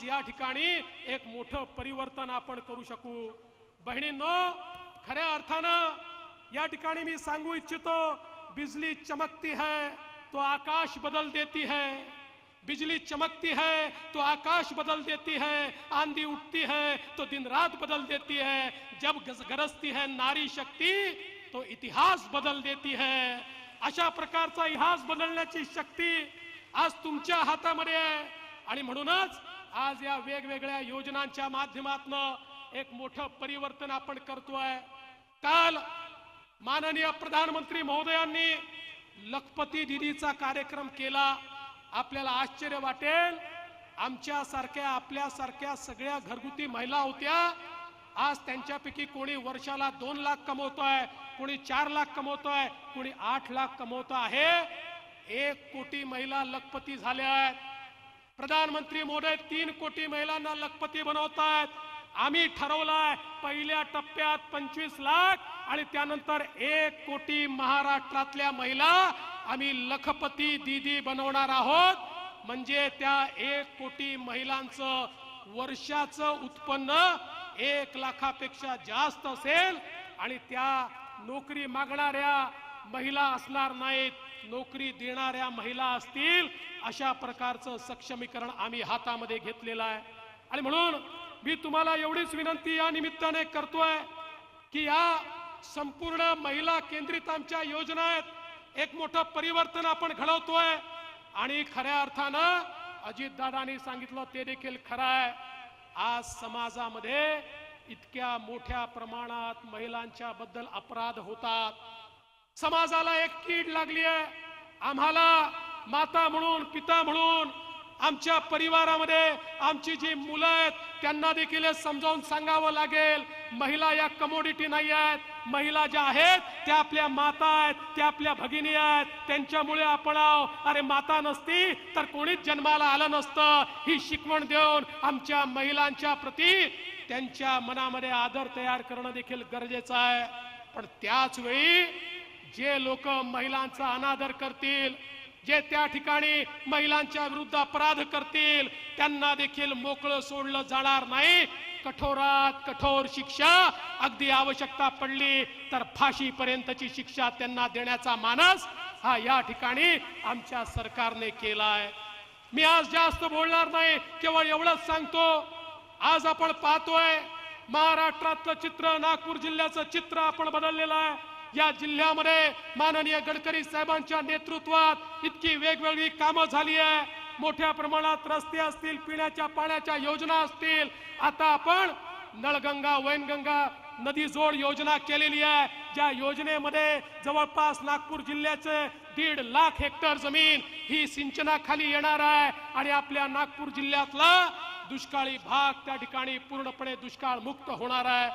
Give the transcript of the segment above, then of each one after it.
आज या ठिकाणी एक मोठं परिवर्तन आपण करू शकू. बहिणींनो खऱ्या अर्थानं या ठिकाणी मी सांगू इच्छितो बिजली चमकती है तो आकाश बदल देती है. बिजली चमकती है तो आकाश बदल देती है. आंधी उठती है तो दिन रात बदल देती है. जब गरजती है नारी शक्ती तो इतिहास बदल देती है. अशा प्रकारचा इतिहास बदलण्याची शक्ती आज तुमच्या हातामध्ये आहे. आणि म्हणूनच आज या वेगवेगळ्या योजनांच्या माध्यमातून एक मोठं परिवर्तन आपण करतोय. काल माननीय प्रधानमंत्री महोदयांनी लखपती दिदीचा कार्यक्रम केला. आपल्याला आश्चर्य वाटेल. आमच्या सारख्या आपल्या सारख्या सगळ्या घरगुती महिला होत्या. आज त्यांच्यापैकी कोणी वर्षाला दोन लाख कमवतोय कोणी चार लाख कमवतोय कोणी आठ लाख कमवत आहे. एक कोटी महिला लखपती झाल्या आहेत. प्रधानमंत्री मोदी तीन कोटी महिलांना लखपती बनवतायत. आम्ही ठरवलाय पहिल्या टप्प्यात पंचवीस लाख आणि त्यानंतर एक कोटी महाराष्ट्रातल्या महिला आम्ही लखपती दीदी बनवणार आहोत. म्हणजे त्या एक कोटी महिलांचं वर्षाचं उत्पन्न एक लाखापेक्षा जास्त असेल आणि त्या नोकरी मागणाऱ्या महिला असणार नाहीत नोकरी देणाऱ्या महिला असतील अशा प्रकारचं सक्षमीकरण आम्ही हातामध्ये घेतलेलं आहे. आणि म्हणून मी तुम्हाला एवढीच विनंती या निमित्ताने करतोय की या संपूर्ण महिला केंद्रित आमच्या योजना आहेत. एक मोठं परिवर्तन आपण घडवतोय. आणि खऱ्या अर्थानं अजितदादांनी सांगितलं ते देखील खरं आहे. आज समाजामध्ये इतक्या मोठ्या प्रमाणात महिलांच्या बद्दल अपराध होतात. समाजाला एक कीड लागली आहे. आम्हाला माता म्हणून पिता म्हणून आमच्या परिवारामध्ये आमची जी मुलं आहेत त्यांना देखील हे समजावून सांगावं लागेल. महिला या कमोडिटी नाही आहेत. महिला ज्या आहेत त्या आपल्या माता आहेत त्या आपल्या भगिनी आहेत. त्यांच्यामुळे आपण आहो. अरे माता नसती तर कोणीच जन्माला आलं नसतं. ही शिकवण देऊन आमच्या महिलांच्या प्रती त्यांच्या मनामध्ये आदर तयार करणं देखील गरजेचं आहे. पण त्याच वेळी जे लोक महिलांचा अनादर करतील जे त्या ठिकाणी महिलांच्या विरुद्ध अपराध करतील त्यांना देखील मोकळं सोडलं जाणार नाही. कठोरात कठोर शिक्षा अगदी आवश्यकता पडली तर फाशी पर्यंतची शिक्षा त्यांना देण्याचा मानस हा या ठिकाणी आमच्या सरकारने केलाय. मी आज जास्त बोलणार नाही केवळ एवढंच सांगतो आज आपण पाहतोय महाराष्ट्रातलं चित्र नागपूर जिल्ह्याचं चित्र आपण बदललेलं आहे. या जिल्ह्यामध्ये माननीय गडकरी साहेबांच्या नेतृत्वात इतकी वेगवेगळी कामं झाली आहे. मोठ्या प्रमाणात रस्ते असतील पिण्याच्या पाण्याच्या योजना असतील. आता आपण नळगंगा वैनगंगा नदी जोड योजना केलेली आहे. ज्या योजनेमध्ये जवळपास नागपूर जिल्ह्याचे दीड लाख हेक्टर जमीन ही सिंचनाखाली येणार आहे आणि आपल्या नागपूर जिल्ह्यातला दुष्काळी भाग त्या ठिकाणी पूर्णपणे दुष्काळ मुक्त होणार आहे.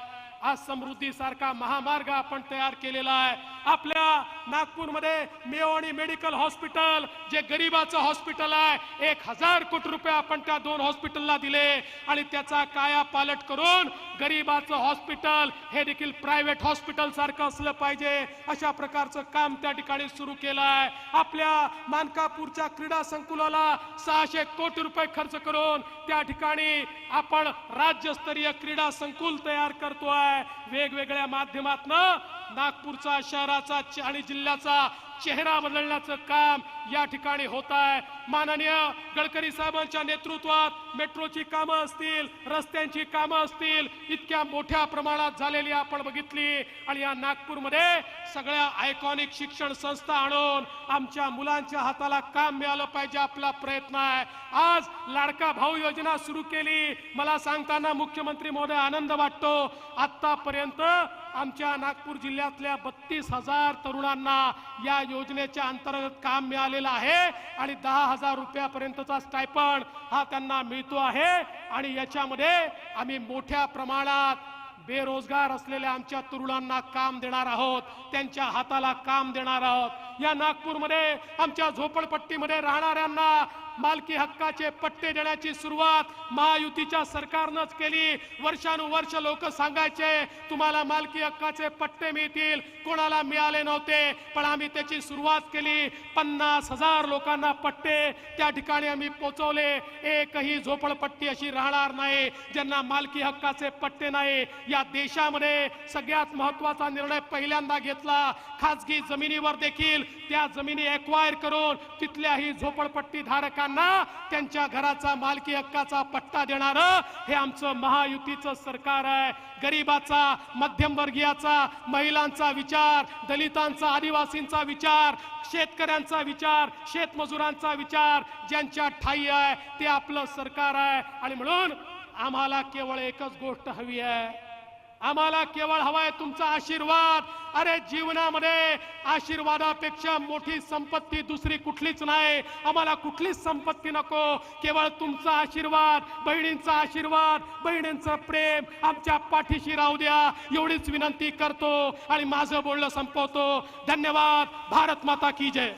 आज समृद्धी सारखा महामार्ग आपण तयार केलेला आहे. आपल्या नागपूरमध्ये मेवाणी मेडिकल हॉस्पिटल जे गरीबाचं हॉस्पिटल आहे एक हजार कोटी रुपये आपण त्या दोन हॉस्पिटलला दिले आणि त्याचा काया पालट करून गरीबाचं हॉस्पिटल हे देखील प्रायव्हेट हॉस्पिटल सारखं असलं पाहिजे. अशा प्रकारचं काम त्या ठिकाणी सुरू केलं आहे. आपल्या मानकापूरच्या क्रीडा संकुलाला सहाशे कोटी रुपये खर्च करून त्या ठिकाणी आपण राज्यस्तरीय क्रीडा संकुल तयार वेगवेगळ्या माध्यमातनं नागपूरचा शहराचा आणि जिल्ह्याचा चेहरा बदलण्याचं काम या ठिकाणी होत आहे. माननीय गडकरी साहेबांच्या नेतृत्वात मेट्रोची कामं असतील रस्त्यांची कामं असतील इतक्या मोठ्या प्रमाणात झालेली आपण बघितली. आणि या नागपूरमध्ये सगळ्या आयकॉनिक शिक्षण संस्था आणून आमच्या मुलांच्या हाताला काम मिळालं पाहिजे आपला प्रयत्न आहे. आज लाडका भाऊ योजना सुरू केली. मला सांगताना मुख्यमंत्री महोदय आनंद वाटतो. आतापर्यंत आमच्या नागपूर जिल्ह्यातल्या बत्तीस हजार तरुणांना या योजनेच्या अंतर्गत काम मिळालेलं आहे आणि दहा हजार रुपयापर्यंतचा स्टायपंड हा त्यांना मिळतो आहे. आणि याच्यामध्ये आम्ही मोठ्या प्रमाणात बेरोजगार असलेल्या आमच्या तरुणांना काम देणार आहोत. त्यांच्या हाताला काम देणार आहोत. या नागपूरमध्ये आमच्या झोपडपट्टीमध्ये राहणाऱ्यांना मालकी हक्काचे पट्टे देण्याची सुरुवात महायुतीच्या सरकारनंच केली. वर्षानुवर्ष लोक सांगायचे तुम्हाला मालकी हक्काचे पट्टे मिळतील कोणाला मिळाले नव्हते पण आम्ही त्याची सुरुवात केली. पन्नास हजार लोकांना पट्टे त्या ठिकाणी आम्ही पोचवले. एकही झोपडपट्टी अशी राहणार नाही ज्यांना मालकी हक्काचे पट्टे नाही. या देशामध्ये सगळ्यात महत्त्वाचा निर्णय पहिल्यांदा घेतला. खाजगी जमिनीवर देखील त्या जमिनी एक्वायर करून तिथल्याही झोपडपट्टी धारकांना त्यांच्या घराचा मालकी हक्काचा पट्टा देणार हे आमचं महायुतीचं सरकार आहे. गरीबाचा मध्यमवर्गीयाचा महिलांचा विचार दलितांचा आदिवासींचा विचार शेतकऱ्यांचा विचार शेतमजुरांचा विचार ज्यांच्या ठाई आहे ते आपलं सरकार आहे. आणि म्हणून आम्हाला केवळ एकच गोष्ट हवी आहे. आम्हाला केवळ हवाय तुमचा आशीर्वाद. अरे जीवनामध्ये आशीर्वादापेक्षा मोठी संपत्ती दुसरी कुठलीच नाही. आम्हाला कुठलीच संपत्ती नको. केवळ तुमचा आशीर्वाद बहिणींचा आशीर्वाद बहिणींचं प्रेम आमच्या पाठीशी राहू द्या. एवढीच विनंती करतो आणि माझं बोलणं संपवतो. धन्यवाद. भारत माता की जय.